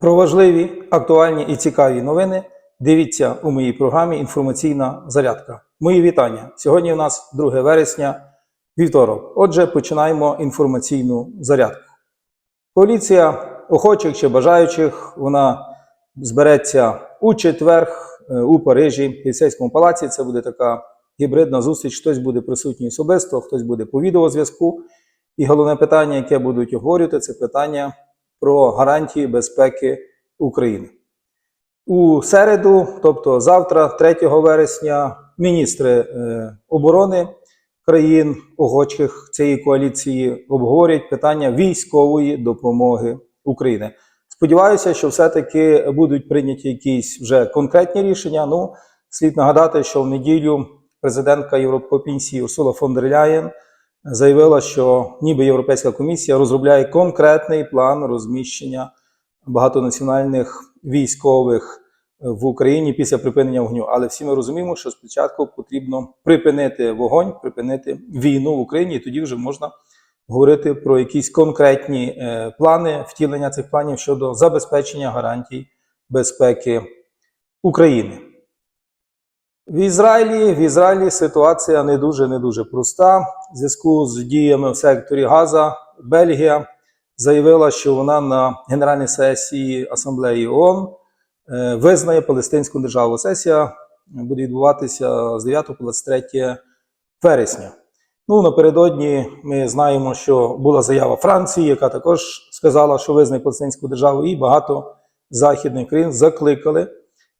Про важливі, актуальні і цікаві новини дивіться у моїй програмі Інформаційна зарядка. Мої вітання. Сьогодні у нас 2 вересня, вівторок. Отже, починаємо інформаційну зарядку. Коаліція охочих чи бажаючих вона збереться у четвер е, у Парижі, в Єлисейському палаці. Це буде така гібридна зустріч. Хтось буде присутній особисто, хтось буде по відеозв'язку. І головне питання, яке будуть обговорювати, це питання про гарантії безпеки України. У середу, тобто завтра, 3 вересня, міністри е, оборони країн охочих цієї коаліції обговорять питання військової допомоги України. Сподіваюся, що все-таки будуть прийняті якісь вже конкретні рішення. Ну, слід нагадати, що в неділю президентка Європейської Урсула фон дер Ляєн заявила, що ніби Європейська комісія розробляє конкретний план розміщення багатонаціональних військових в Україні після припинення вогню. Але всі ми розуміємо, що спочатку потрібно припинити вогонь, припинити війну в Україні, і тоді вже можна говорити про якісь конкретні е, плани втілення цих планів щодо забезпечення гарантій безпеки України. В Ізраїлі в Ізраїлі ситуація не дуже не дуже проста. В зв'язку з діями в секторі Газа Бельгія заявила, що вона на Генеральній сесії Асамблеї ООН е, визнає Палестинську державу. Сесія буде відбуватися з 9 по 23 вересня. Ну, напередодні ми знаємо, що була заява Франції, яка також сказала, що визнає Палестинську державу, і багато західних країн закликали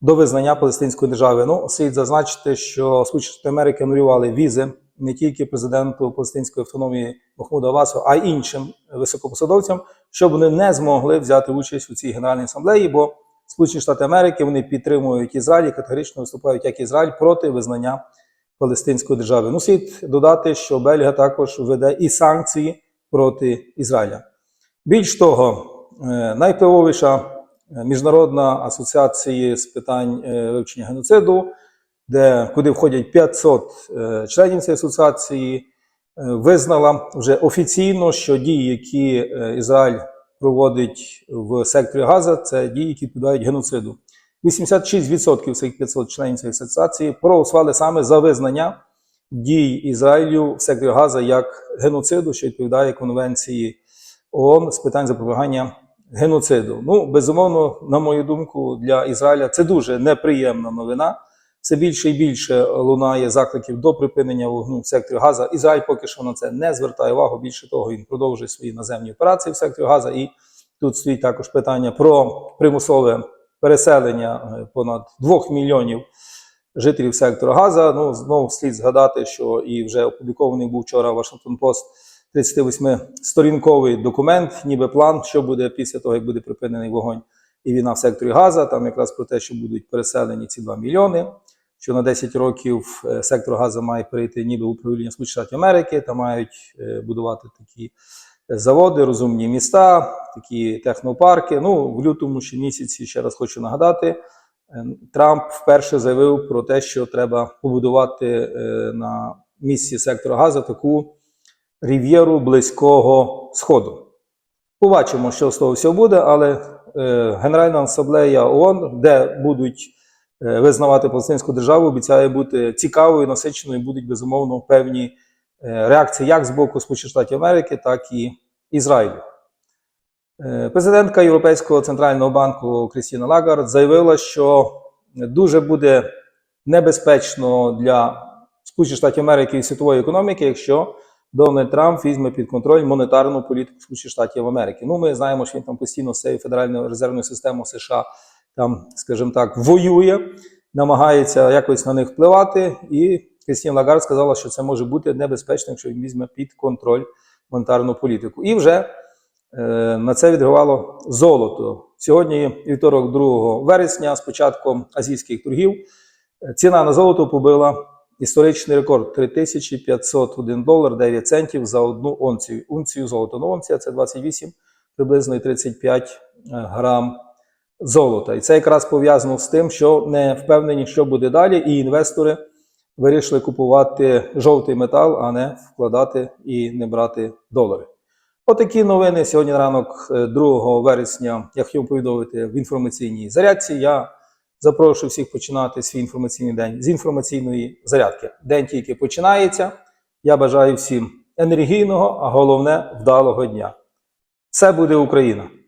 до визнання Палестинської держави. Ну, слід зазначити, що Сполучені Штати Америки анулювали візи не тільки президенту Палестинської автономії Махмуду Авасу, а й іншим високопосадовцям, щоб вони не змогли взяти участь у цій генеральній асамблеї, бо Сполучені Штати Америки вони підтримують Ізраїль і категорично виступають як Ізраїль проти визнання Палестинської держави. Ну, слід додати, що Бельгія також веде і санкції проти Ізраїля. Більш того, е, найвпливовіша е, міжнародна асоціація з питань е, вивчення геноциду, де куди входять 500 е, членів цієї асоціації, е, визнала вже офіційно, що дії, які Ізраїль проводить в секторі Газа, це дії, які відповідають геноциду. 86% цих 500 членів цієї асоціації проголосували саме за визнання дій Ізраїлю в секторі Газа як геноциду, що відповідає Конвенції ООН з питань запобігання геноциду. Ну, безумовно, на мою думку, для Ізраїля це дуже неприємна новина. Все більше і більше лунає закликів до припинення вогню в секторі Газа. Ізраїль поки що на це не звертає увагу. Більше того, він продовжує свої наземні операції в секторі Газа. І тут стоїть також питання про примусове переселення е, понад 2 мільйонів жителів сектору Газа. Ну, знову слід згадати, що і вже опублікований був вчора Вашингтон Пост 38-сторінковий документ, ніби план, що буде після того, як буде припинений вогонь і війна в секторі Газа. Там якраз про те, що будуть переселені ці 2 мільйони. Що на 10 років е, сектор Газа має перейти ніби управління Сполучених Штатів Америки, та мають е, будувати такі заводи, розумні міста, такі технопарки. Ну, в лютому ще місяці, ще раз хочу нагадати, е, Трамп вперше заявив про те, що треба побудувати е, на місці сектора Газа таку рів'єру близького сходу. Побачимо, що з того всього буде, але е, Генеральна асамблея ООН, де будуть е, визнавати Палестинську державу, обіцяє бути цікавою, насиченою, будуть безумовно певні е, реакції як з боку Сполучених Штатів Америки, так і Ізраїлю. Е, Президентка Європейського центрального банку Крістіна Лагард заявила, що дуже буде небезпечно для Сполучених Штатів Америки і світової економіки, якщо Дональд Трамп візьме під контроль монетарну політику Сполучених Штатів Америки. Ну, ми знаємо, що він там постійно з цією федеральною резервною системою США там, скажімо так, воює, намагається якось на них впливати. І Крістін Лагард сказала, що це може бути небезпечно, якщо він візьме під контроль монетарну політику. І вже е, на це відривало золото. Сьогодні, вівторок, 2 вересня, з початком азійських торгів, е, ціна на золото побила історичний рекорд 3501 долар 9 центів за одну унцію. Унцію золота. Ну, унція це 28 приблизно 35 е, грам золота. І це якраз пов'язано з тим, що не впевнені, що буде далі, і інвестори вирішили купувати жовтий метал, а не вкладати і не брати долари. Отакі новини сьогодні ранок, е, 2 вересня, я хотів повідомити в інформаційній зарядці. Я запрошую всіх починати свій інформаційний день з інформаційної зарядки. День тільки починається. Я бажаю всім енергійного, а головне вдалого дня. Все буде Україна!